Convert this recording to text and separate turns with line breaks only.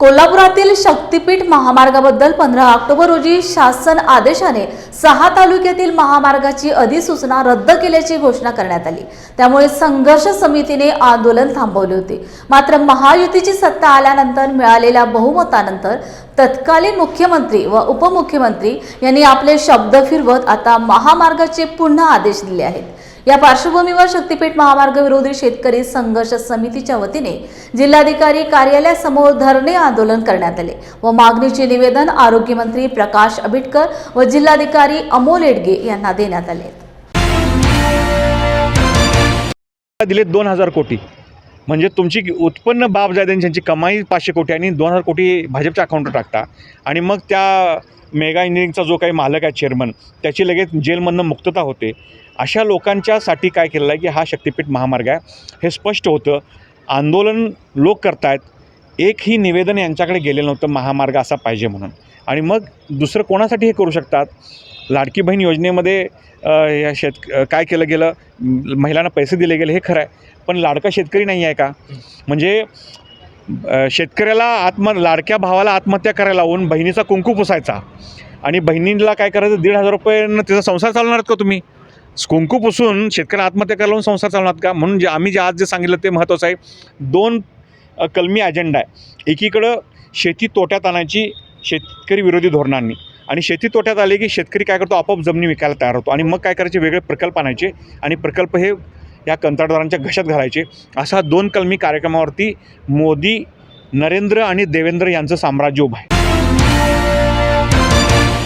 कोल्हापुरातील शक्तीपीठ महामार्गाबद्दल पंधरा ऑक्टोबर रोजी शासन आदेशाने सहा तालुक्यातील महामार्गाची अधिसूचना रद्द केल्याची घोषणा करण्यात आली. त्यामुळे संघर्ष समितीने आंदोलन थांबवले होते. मात्र महायुतीची सत्ता आल्यानंतर मिळालेल्या बहुमतानंतर तत्कालीन मुख्यमंत्री व उपमुख्यमंत्री यांनी आपले शब्द फिरवत आता महामार्गाचे पुन्हा आदेश दिले आहेत. या पार्श्वभूमीवर शक्तीपीठ महामार्ग विरोधी शेतकरी संघर्ष समितीच्या वतीने जिल्हाधिकारी कार्यालयासमोर धरणे आंदोलन करण्यात आले व मागणीचे निवेदन आरोग्यमंत्री प्रकाश आंबेडकर व जिल्हाधिकारी अमोल एडगे यांना देण्यात आले.
दिले दोन हजार कोटी. म्हणजे तुमची उत्पन्न बाब जायदांची कमाई पाचशे कोटी आणि दोन हजार कोटी भाजपच्या अकाउंटवर टाकता. आणि मग त्या मेगा इंजिनिअरिंगचा जो काही मालक आहे चेअरमन त्याची लगेच जेलमधनं मुक्तता होते. अशा लोकांच्यासाठी काय केलेलं आहे की हा शक्तिपीठ महामार्ग आहे. हे स्पष्ट होतं. आंदोलन लोक करतायत. एकही निवेदन यांच्याकडे गेलेलं नव्हतं महामार्ग असा पाहिजे म्हणून. आणि मग दुसरं कोणासाठी हे करू शकतात? लाडकी बहीण योजनेमध्ये या शेत काय केलं गेलं? महिलांना पैसे दिले गेले हे खरं आहे. पण लाडका शेतकरी नाही आहे का? म्हणजे शेतकऱ्याला आत्म लाडक्या भावाला आत्महत्या करायला लावून बहिणीचा कुंकू पुसायचा. आणि बहिणीला काय करायचं? दीड हजार रुपयेनं तिचा संसार चालवणार का तुम्ही? कुंकू पुसून शेतकऱ्याला आत्महत्या करायला लावून संसार चालवणार का? म्हणून जे आम्ही जे आज जे सांगितलं ते महत्त्वाचं आहे. दोन कलमी अजेंडा आहे. एकीकडं शेती तोट्यात आणायची शेतकरी विरोधी धोरणांनी आणि शेती तोट्यात आले की शेतकरी काय करतो? आपोआप जमिनी विकायला तयार होतो आणि मग काय करायचे? वेगळे प्रकल्प आणायचे आणि प्रकल्प हे या कंत्राटदारांच्या घशात घालायचे. असा दोन कलमी कार्यक्रमावरती मोदी नरेंद्र आणि देवेंद्र यांचं साम्राज्य उभं आहे.